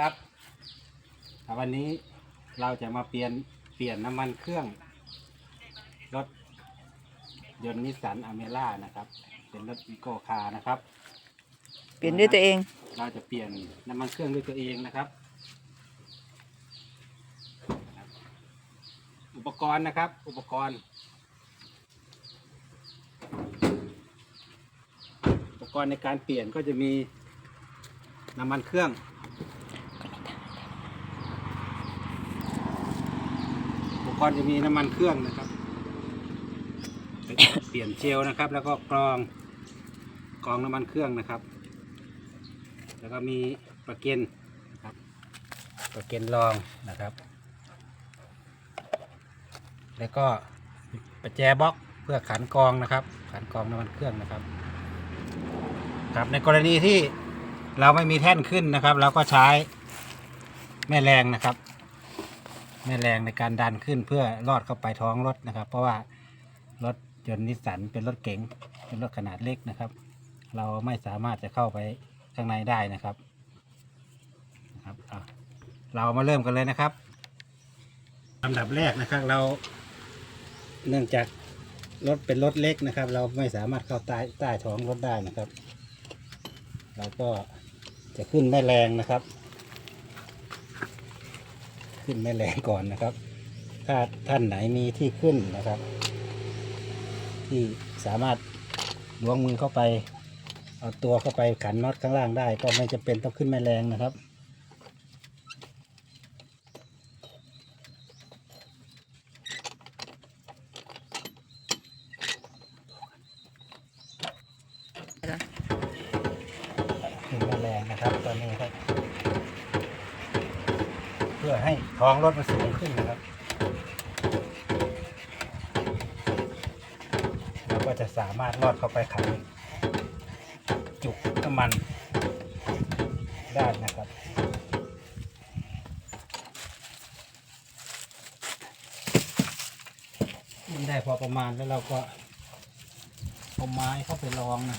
ครับอ่าวันนี้เราจะมาเปลี่ยนเปลี่ยนน้ำมันเครื่องรถยนต์นิสสันอเมร่านะครับ เป็นรถอีโกคาร์นะครับ เปลี่ยนด้วยตัวเอง เราจะเปลี่ยนน้ำมันเครื่องด้วยตัวเองนะครับ อุปกรณ์นะครับ อุปกรณ์ อุปกรณ์ในการเปลี่ยนก็จะมีน้ำมันเครื่อง ปกรณ์จะมีน้ำมันเครื่องนะครับ เปลี่ยนเจลนะครับ แล้วก็กรองกรองน้ำมันเครื่องนะครับ แล้วก็มีประเก็นนะครับประเก็นรองนะครับ แล้วก็ประแจบล็อกเพื่อขันกรองนะครับ ขันกรองน้ำมันเครื่องนะครับ ครับในกรณีที่เราไม่มีแท่นขึ้นนะครับเราก็ใช้แม่แรงนะครับ แม่แรงในการดันขึ้นเพื่อลอดเข้าไปท้องรถนะครับ เพราะว่ารถยนต์นิสสันเป็นรถเก๋งเป็นรถขนาดเล็กนะครับ เราไม่สามารถจะเข้าไปข้างในได้นะครับนะครับเรามาเริ่มกันเลยนะครับลำดับแรกนะครับเรา เนื่องจากรถเป็นรถเล็กนะครับ เราไม่สามารถเข้าใต้ใต้ท้องรถได้นะครับ เราก็จะขึ้นแม่แรงนะครับ ขึ้นแม่แรงก่อนนะครับ ถ้าท่านไหนมีที่ขึ้นนะครับ ที่สามารถล้วงมือเข้าไป เอาตัวเข้าไปขันน็อตข้างล่างได้ ก็ไม่จำเป็นต้องขึ้นแม่แรงนะครับ ขึ้นแม่แรงนะครับ ตอนนี้ครับ เพื่อให้ท้อง รถมันสูงขึ้นนะครับเราก็จะสามารถลอดเข้าไปขันจุกน้ำมันได้นะครับมันได้พอประมาณแล้วเราก็เอาไม้เข้าไปรองนะ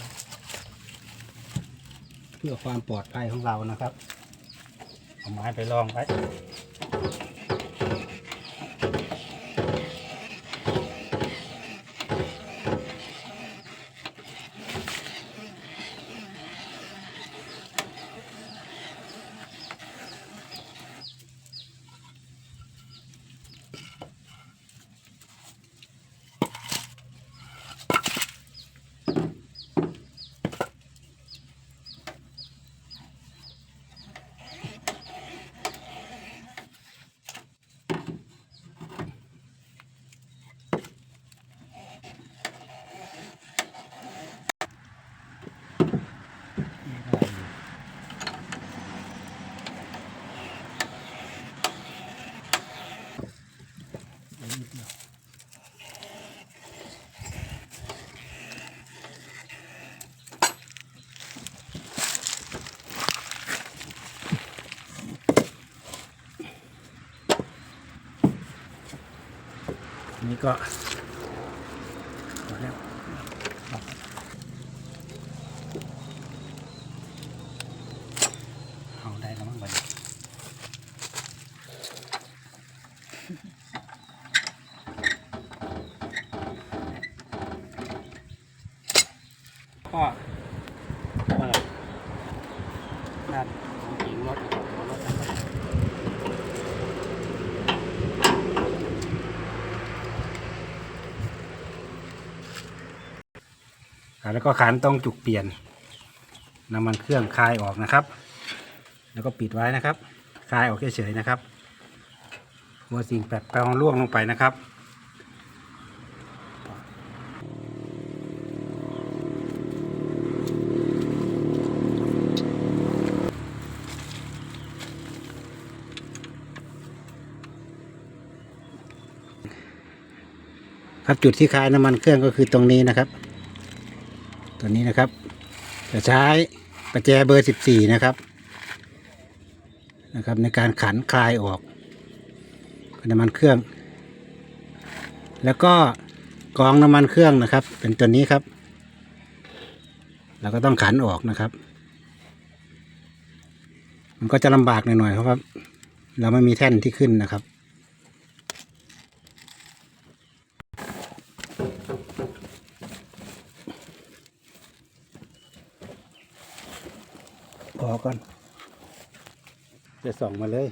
เพื่อความปลอดภัยของเรานะครับเอาไม้ไปรองไว้ นี่ก็พอแล้วเอาได้แล้วมั้งบัดนี้ ก็เปิดด้านของหญิงรถของรถนะครับอ่าแล้วก็ขันตรงจุกเปลี่ยนน้ำมันเครื่องคายออกนะครับ แล้วก็ปิดไว้นะครับ คายออกเฉยๆนะครับหัวสิ่งแปลกปลอมล่วงลงไปนะครับ ครับจุดที่คลายน้ำมันเครื่องก็คือตรงนี้นะครับ ตัวนี้นะครับ จะใช้ประแจเบอร์14นะครับนะครับ ในการขันคลายออกน้ำมันเครื่อง แล้วก็กองน้ำมันเครื่องนะครับ เป็นตัวนี้ครับเราก็ต้องขันออกนะครับ มันก็จะลำบากหน่อยๆเพราะว่าเราไม่มีแท่นที่ขึ้นนะครับ ก่อนจะส่องมาเลย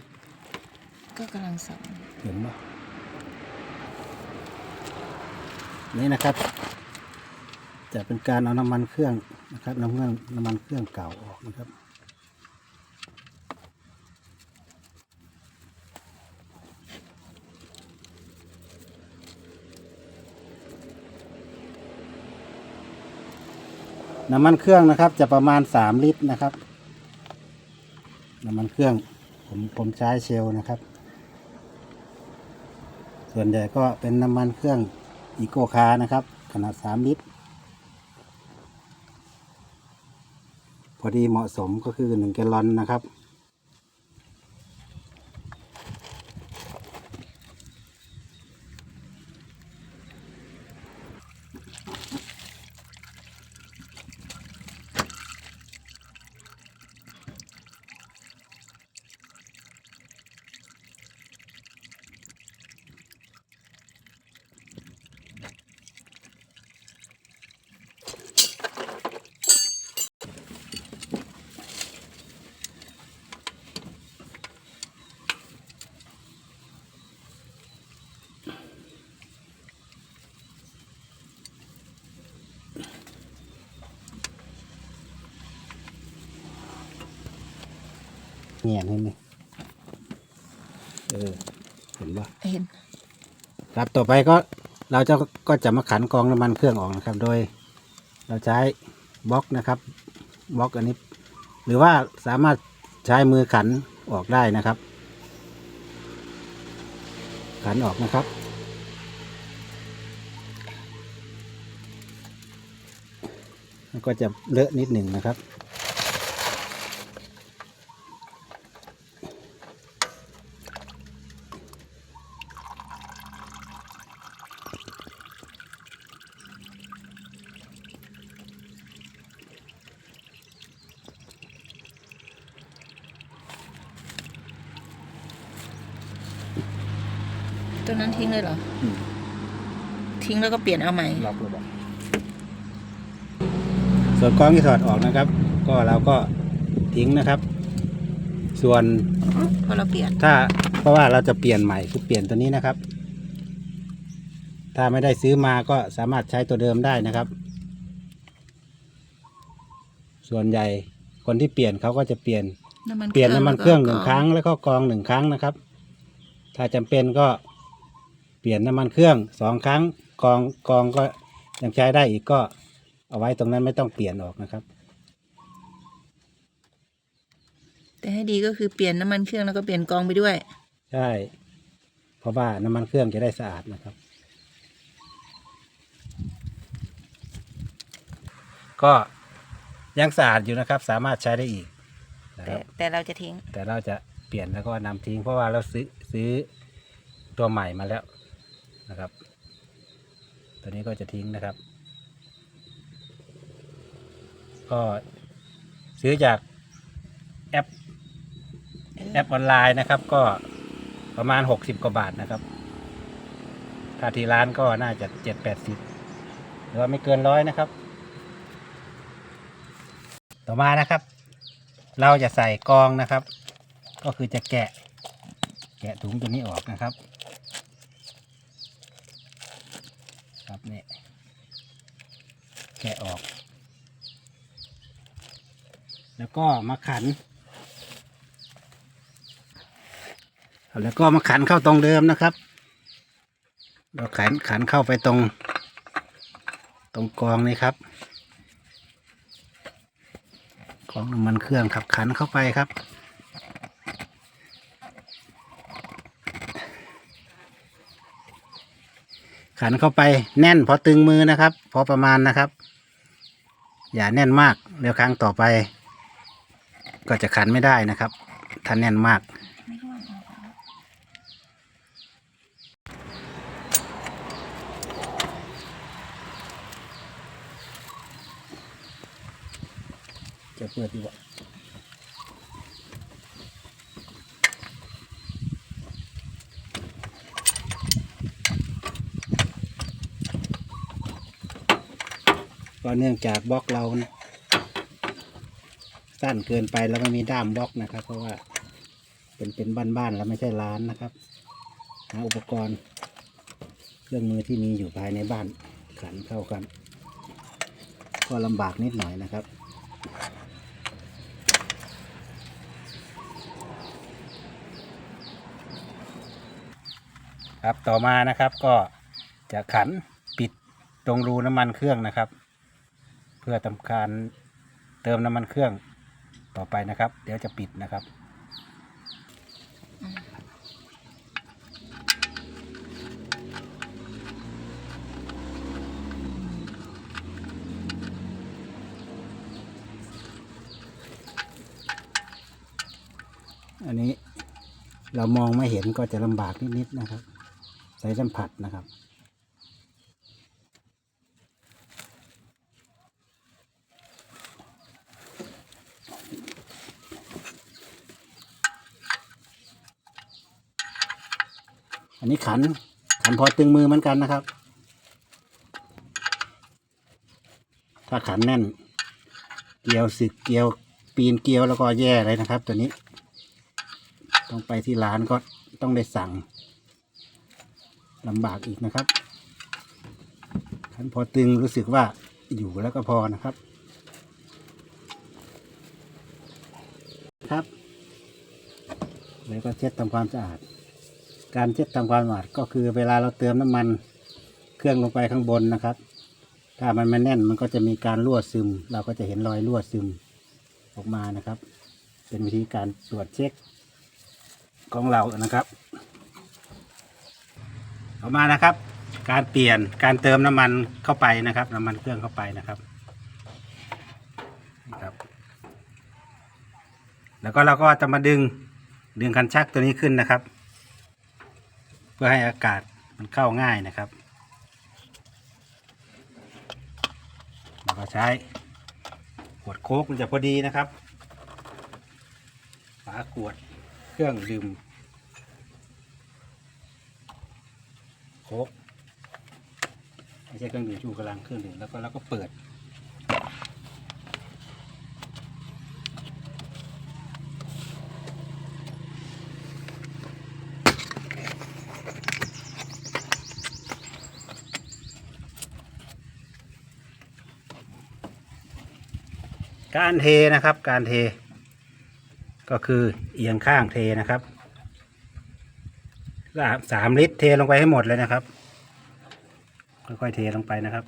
ก็กำลังส่องเห็นไหมนี่นะครับ จะเป็นการเอาน้ำมันเครื่องนะครับน้ำมันน้ำมันเครื่องเก่าออกนะครับน้ำมันเครื่องนะครับจะประมาณสามลิตรนะครับ น้ำมันเครื่องผมผมใช้เชลนะครับ ส่วนใหญ่ก็เป็นน้ำมันเครื่องอีโกคานะครับ ขนาด 3 ลิตร พอดีเหมาะสมก็คือ 1 แกลลอนนะครับ เงียบเห็นไหมเออเห็นปะเห็น ครับต่อไปก็เราจะก็จะมาขันกรองน้ำมันเครื่องออกนะครับ โดย เราใช้บล็อกนะครับบล็อกอันนี้ หรือว่าสามารถใช้มือขันออกได้นะครับ ขันออกนะครับมันก็จะเลอะนิดหนึ่งนะครับ ตัวนั้นทิ้งเลยเหรออืมทิ้งแล้วก็เปลี่ยนเอาใหม่ล็อกเลยบอกส่วนกล้องที่ถอดออกนะครับ ก็เราก็ทิ้งนะครับ ส่วนพอเราเปลี่ยน ถ้าเพราะว่าเราจะเปลี่ยนใหม่คือเปลี่ยนตัวนี้นะครับ ถ้าไม่ได้ซื้อมาก็สามารถใช้ตัวเดิมได้นะครับ ส่วนใหญ่คนที่เปลี่ยนเขาก็จะเปลี่ยนน้ำมันเปลี่ยนน้ำมันเครื่องหนึ่งแล้วก็ครั้งแล้วก็กรองหนึ่งครั้งนะครับ ถ้าจำเป็นก็ เปลี่ยนน้ำมันเครื่องสองครั้งกรองกรองก็ยังใช้ได้อีกก็เอาไว้ตรงนั้นไม่ต้องเปลี่ยนออกนะครับ แต่ให้ดีก็คือเปลี่ยนน้ำมันเครื่องแล้วก็เปลี่ยนกองไปด้วย ใช่ เพราะว่าน้ำมันเครื่องจะได้สะอาดนะครับ ก็ยังสะอาดอยู่นะครับ สามารถใช้ได้อีกนะคแต่รับแต่เราจะทิ้ง แต่เราจะเปลี่ยนแล้วก็นำทิ้ง เพราะว่าเราซื้อซื้อตัวใหม่มาแล้ว นะครับ ตัวนี้ก็จะทิ้งนะครับ ก็ซื้อจากแอป แอปออนไลน์นะครับ ก็ประมาณหกสิบกว่าบาทนะครับ ถ้าที่ร้านก็น่าจะเจ็ดแปดสิบหรือว่าไม่เกินร้อยนะครับ ต่อมานะครับ เราจะใส่กองนะครับ ก็คือจะแกะ แกะถุงตัวนี้ออกนะครับ ครับเนี่ยแกะออก แล้วก็มาขัน แล้วก็มาขันเข้าตรงเดิมนะครับ เราขันขันเข้าไปตรง ตรงกรองนี้ครับกรองน้ำมันเครื่องครับขันเข้าไปครับ ขันเข้าไปแน่นพอตึงมือนะครับ พอประมาณนะครับ อย่าแน่นมากแล้วครั้งต่อไป ก็จะขันไม่ได้นะครับ ถ้าแน่นมาก จะเปิดดีกว่า ก็เนื่องจากบล็อกเรามันสั้นเกินไปแล้วไม่มีด้ามบล็อกนะครับ เพราะว่าเป็นเป็นบ้านๆแล้วไม่ใช่ร้านนะครับหาอุปกรณ์เครื่องมือที่มีอยู่ภายในบ้านขันเข้ากัน ก็ลำบากนิดหน่อยนะครับครับต่อมานะครับก็จะขันปิดตรงรูน้ำมันเครื่องนะครับ เพื่อทำการเติมน้ำมันเครื่องต่อไปนะครับ เดี๋ยวจะปิดนะครับอันนี้เรามองไม่เห็นก็จะลำบากนิดๆนะครับ ใส่สัมผัสนะครับ อันนี้ขัน ขันพอตึงมือเหมือนกันนะครับ ถ้าขันแน่น เกลียวสึกเกลียวปีนเกลียวแล้วก็แย่เลยนะครับ ตัวนี้ ต้องไปที่ร้านก็ต้องได้สั่งลำบากอีกนะครับขันพอตึงรู้สึกว่าอยู่แล้วก็พอนะครับครับ แล้วก็เช็ดทำความสะอาด การเช็ดทำความสะอาดก็คือเวลาเราเติมน้ำมันเครื่องลงไปข้างบนนะครับ ถ้ามันไม่แน่นมันก็จะมีการรั่วซึม เราก็จะเห็นรอยรั่วซึมออกมานะครับ เป็นวิธีการตรวจเช็คของเรานะครับต่อมานะครับ การเปลี่ยนการเติมน้ำมันเข้าไปนะครับ น้ำมันเครื่องเข้าไปนะครับครับแล้วก็เราก็จะมาดึงดึงคันชักตัวนี้ขึ้นนะครับ พื่อให้อากาศมันเข้าง่ายนะครับเราก็ใช้ขวดโค้กมันจะพอดีนะครับฝาขวดเครื่องดื่มโค้กไม่ใช่เครื่องดื่มชูกำลังเครื่องดื่มแล้วก็แล้วก็เปิด การเทนะครับ การเท ก็คือเอียงข้างเทนะครับสามลิตรเทลงไปให้หมดเลยนะครับ ค่อยๆเทลงไปนะครับ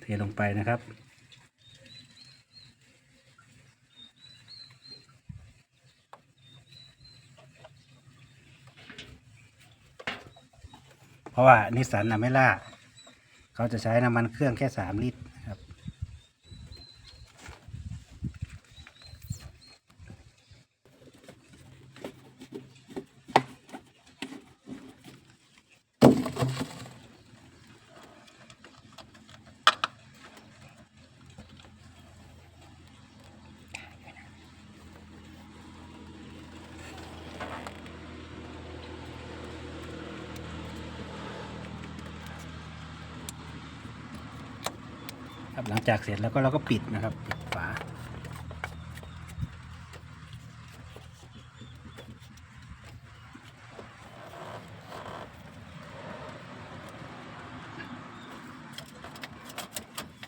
เทลงไปนะครับ เพราะว่านิสสันอเมล่าเขาจะใช้น้ำมันเครื่องแค่สามลิตร ครับครับ หลังจากเสร็จแล้วก็เราก็ปิดนะครับปิดฝา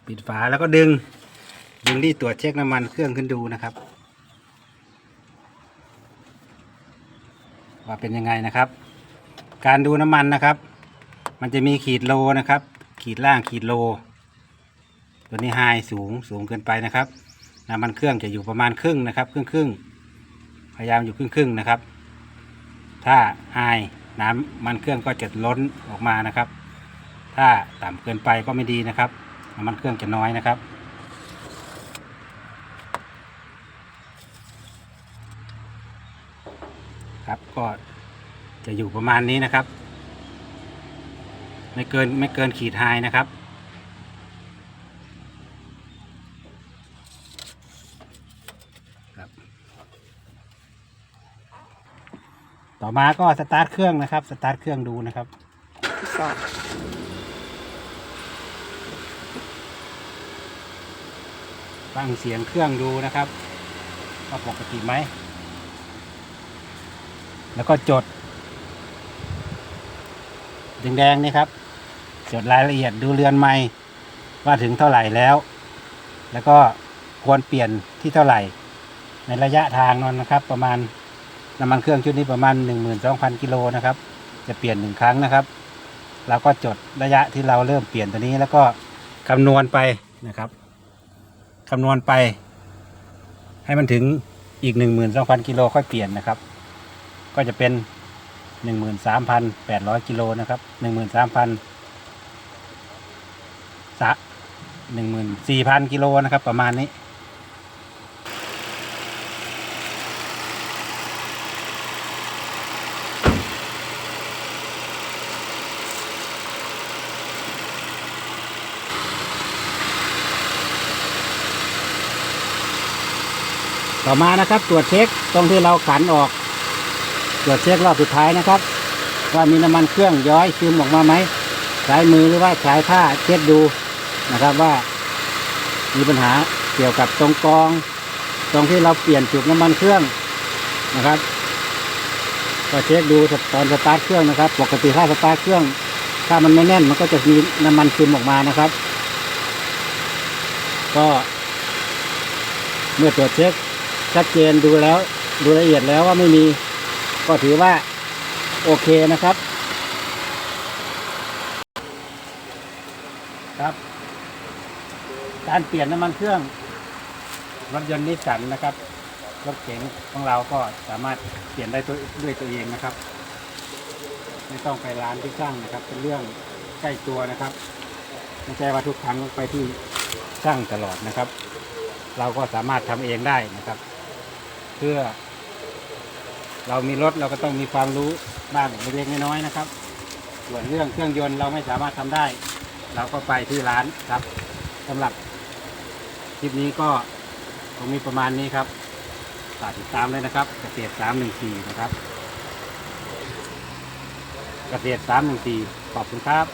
ปิดฝาแล้วก็ดึง ดึงที่ตรวจเช็คน้ำมันเครื่องขึ้นดูนะครับ ว่าเป็นยังไงนะครับ การดูน้ำมันนะครับ มันจะมีขีดโลนะครับ ขีดล่างขีดโล ตัวนี้ไฮสูงสูงเกินไปนะครับน้ำมันเครื่องจะอยู่ประมาณครึ่งนะครับ ครึ่งครึ่งพยายามอยู่ครึ่งครึ่งนะครับ ถ้าไฮน้ำมันเครื่องก็จะล้นออกมานะครับ ถ้าต่ำเกินไปก็ไม่ดีนะครับน้ำมันเครื่องจะน้อยนะครับ ครับก็จะอยู่ประมาณนี้นะครับ ไม่เกินไม่เกินขีดไฮนะครับครับ มาก็สตาร์ทเครื่องนะครับ สตาร์ทเครื่องดูนะครับสอบฟังเสียงเครื่องดูนะครับว่าปกติไหม แล้วก็จดแดงๆนี่ครับ จดรายละเอียดดูเรือนไม้ว่าถึงเท่าไหร่แล้ว แล้วก็ควรเปลี่ยนที่เท่าไหร่ ในระยะทางนั้นนะครับ ประมาณ น้ำมันเครื่องชุดนี้ประมาณ 12,000 กิโลนะครับ จะเปลี่ยนหนึ่งครั้งนะครับ เราก็จดระยะที่เราเริ่มเปลี่ยนตัวนี้แล้วก็คำนวณไปนะครับคำนวณไป ให้มันถึงอีกหนึ่งหมื่นสองพันกิโลค่อยเปลี่ยนนะครับ ก็จะเป็นหนึ่งหมื่นสามพันแปดร้อยกิโลนะครับหนึ่งหมื่นสามพันสะหนึ่งหมื่นสี่พันกิโลนะครับประมาณนี้ ต่อมานะครับ ตรวจเช็คตรงที่เราขันออก ตรวจเช็ครอบสุดท้ายนะครับ ว่ามีน้ำมันเครื่องย้อยซึมออกมาไหมใช้มือหรือว่าใช้ผ้าเช็ดดูนะครับว่า มีปัญหาเกี่ยวกับตรงกอง ตรงที่เราเปลี่ยนจุดน้ำมันเครื่องนะครับก็เช็คดูตอนสตาร์ทเครื่องนะครับ ปกติถ้าสตาร์ทเครื่อง ถ้ามันไม่แน่นมันก็จะมีน้ำมันซึมออกมานะครับ ก็เมื่อตรวจเช็ค ชัดเจนดูแล้ว ดูละเอียดแล้วว่าไม่มี ก็ถือว่าโอเคนะครับ ครับ การเปลี่ยนน้ำมันเครื่อง รถยนต์นิสสันนะครับรถเก๋งของเราก็สามารถเปลี่ยนได้ตัวด้วยตัวเองนะครับ ไม่ต้องไปร้านที่ช่างนะครับ เป็นเรื่องใกล้ตัวนะครับไม่ใช่ว่าทุกครั้งไปที่ช่างตลอดนะครับ เราก็สามารถทำเองได้นะครับ เพื่อ เรามีรถเราก็ต้องมีความรู้บ้างเล็กๆน้อยๆนะครับ ส่วนเรื่องเครื่องยนต์เราไม่สามารถทำได้ เราก็ไปที่ร้านครับสำหรับคลิปนี้ก็คงมีประมาณนี้ครับฝากติดตามเลยนะครับเกษตรสามหนึ่งสี่นะครับเกษตรสามหนึ่งสี่ขอบคุณครับ